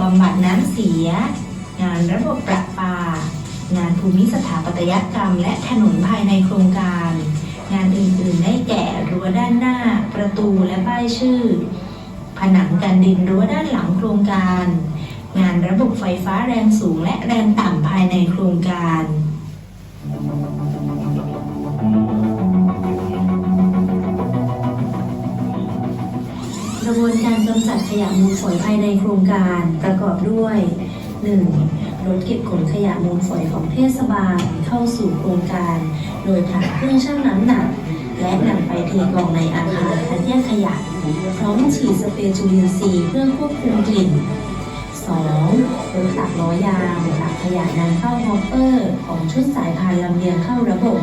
บำบัดน้ำเสีย งานระบบประปา งานภูมิสถาปัตยกรรม และถนนภายในโครงการ งานอื่นๆได้แก่รั้วด้านหน้า ประตูและป้ายชื่อ ผนังกันดินรั้วด้านหลังโครงการ งานระบบไฟฟ้าแรงสูงและแรงต่ำภายในโครงการ บวนการกำจัดขยะมูลฝอยภายในโครงการประกอบด้วย 1. รถเก็บขนขยะมูลฝอยของเทศบาลเข้าสู่โครงการ โดยผ่านเครื่องชั่งน้ำหนัก และนำไปเทกล่องในอาคารคัดแยกขยะ พร้อมฉีดสเปรย์จุลินทรีย์เพื่อควบคุมกลิ่น 2. รถตักล้อยางตักขยะนำเข้าฮอปเปอร์ ของชุดสายพานลำเลียงเข้าระบบ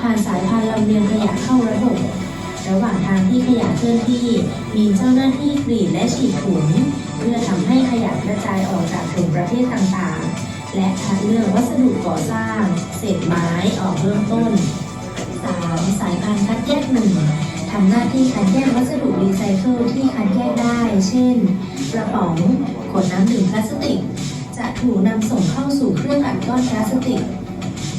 ผ่านสายพานลำเลียงขยะเข้าระบบ ระหว่างทางที่ขยะเคลื่อนที่ มีเจ้าหน้าที่กรีดและฉีดถุงเพื่อทำให้ขยะกระจายออกจากถุงประเภทต่างๆ และคัดเลือกวัสดุก่อสร้าง เศษไม้ออกเบื้องต้น 3. สายพานคัดแยกหนึ่งทำหน้าที่คัดแยกวัสดุรีไซเคิลที่คัดแยกได้ เช่น กระป๋อง ขวดน้ำดื่มพลาสติก จะถูกนำส่งเข้าสู่เครื่องอัดก้อนพลาสติก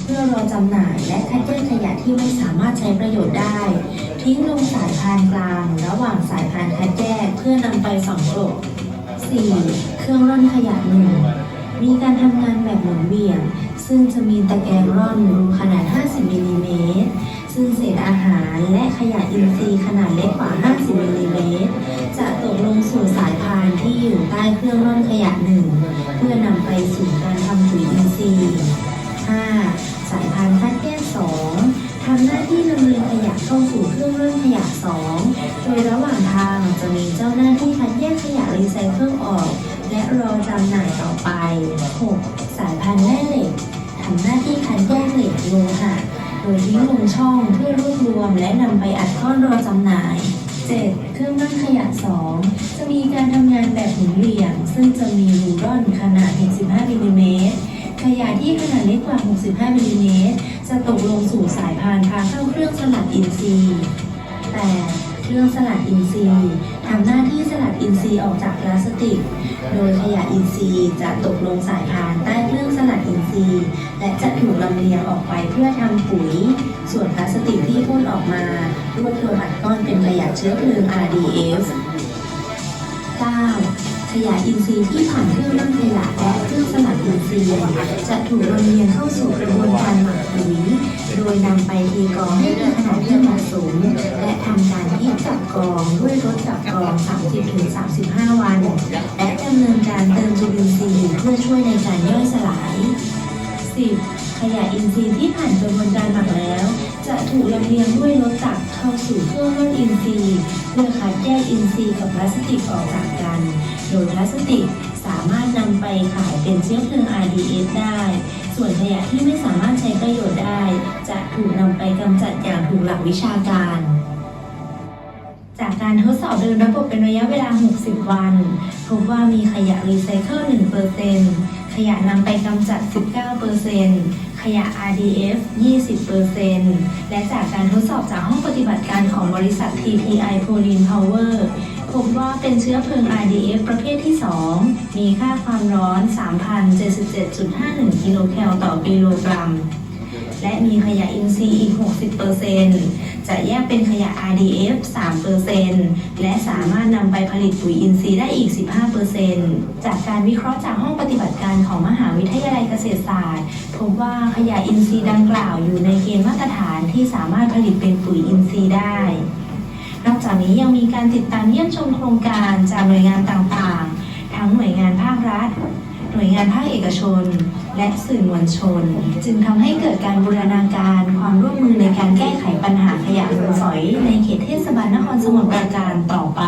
เพื่อรอจำหน่ายและคัดแยกขยะที่ไม่สามารถใช้ประโยชน์ได้ ทิ้งลงสายพานกลาง ระหว่างสายพานคัดแยกเพื่อนำไปฝังกลบ 4. เครื่องร่อนขยะหนึ่งมีการทำงานแบบหมุนเวียนซึ่งจะมีตะแกรงร่อนรูขนาด 50มิลลิเมตรซึ่งเศษอาหารและขยะอินทรีย์ขนาดเล็ก ระหว่างทางจะมีเจ้าหน้าที่คัดแยกขยะรีไซเคิลออก และรอจำหน่ายต่อไป 6. สายพานแม่เหล็กทำหน้าที่คัดแยกเหล็กโลหะโดยทิ้งลงช่องเพื่อรวบรวมและนำไปอัดก้อนรอจำหน่าย 7. เครื่องร่อนขยะ 2 จะมีการทำงานแบบหมุนเวียนซึ่งจะมีรูร่อนขนาด 65มิลลิเมตรขยะที่ขนาดเล็กกว่า 65มิลลิเมตรจะตกลงสู่สายพานพาเข้าเครื่องสลัดอินทรีย์แต่ เครื่องสลัดอินทรีย์ทำหน้าที่สลัดอินทรีย์ออกจากพลาสติก โดยขยะอินทรีย์จะตกลงสายพานใต้เครื่องสลัดอินทรีย์ และจะถูกลำเลียงออกไปเพื่อทำปุ๋ย ส่วนพลาสติกที่พ่นออกมารวบรวมอัดก้อนเป็นขยะเชื้อเพลิง RDF 9. ขยะอินทรีย์ที่ผ่านเครื่องร่อนขยะและเครื่องสลัดอินทรีย์จะถูกลำเลียงเข้าสู่กระบวนการหมักปุ๋ยโดยนำไปทีกองให้มีขนาดที่เหมาะสมและทำการพิจับกองด้วยรถจับกอง 30-35 วัน และดำเนินการเติมจุลินทรีย์เพื่อช่วยในการย่อยสลาย 10. ขยะอินทรีย์ที่ผ่านกระบวนการหมักแล้ว จะถูกลำเลียงด้วยรถตักเข้าสู่เครื่องร่อนอินทรีย์เพื่อคัดแยกอินทรีย์กับพลาสติกออกจากกัน โดยพลาสติกสามารถนำไปขายเป็นเชื้อเพลิง RDF ได้ ส่วนขยะที่ไม่สามารถใช้ประโยชน์ได้ จะถูกนำไปกำจัดอย่างถูกหลักวิชาการ จากการทดสอบเดินระบบเป็นระยะเวลา 60 วัน พบว่ามีขยะรีไซเคิล1%ขยะนำไปกำจัด 19%ขยะ RDF 20%และจากการทดสอบจากห้องปฏิบัติการของบริษัท TPI Polin Power พบว่าเป็นเชื้อเพลิง RDF ประเภทที่ 2 มีค่าความร้อน 3,077.51 กิโลแคลต่อกิโลกรัม และมีขยะอินทรีย์อีก 60%จะแยกเป็นขยะ RDF 3%และสามารถนำไปผลิตปุ๋ยอินทรีย์ได้อีก 15%จากการวิเคราะห์จากห้องปฏิบัติการของมหาวิทยาลัยเกษตรศาสตร์ พบว่าขยะอินทรีย์ดังกล่าวอยู่ในเกณฑ์มาตรฐานที่สามารถผลิตเป็นปุ๋ยอินทรีย์ได้ จากนี้ยังมีการติดตามเยี่ยมชมโครงการจากหน่วยงานต่างๆ ทั้งหน่วยงานภาครัฐ หน่วยงานภาคเอกชน และสื่อมวลชน จึงทำให้เกิดการบูรณาการความร่วมมือในการแก้ไขปัญหาขยะมูลฝอย ในเขตเทศบาลนครสมุทรปราการต่อไป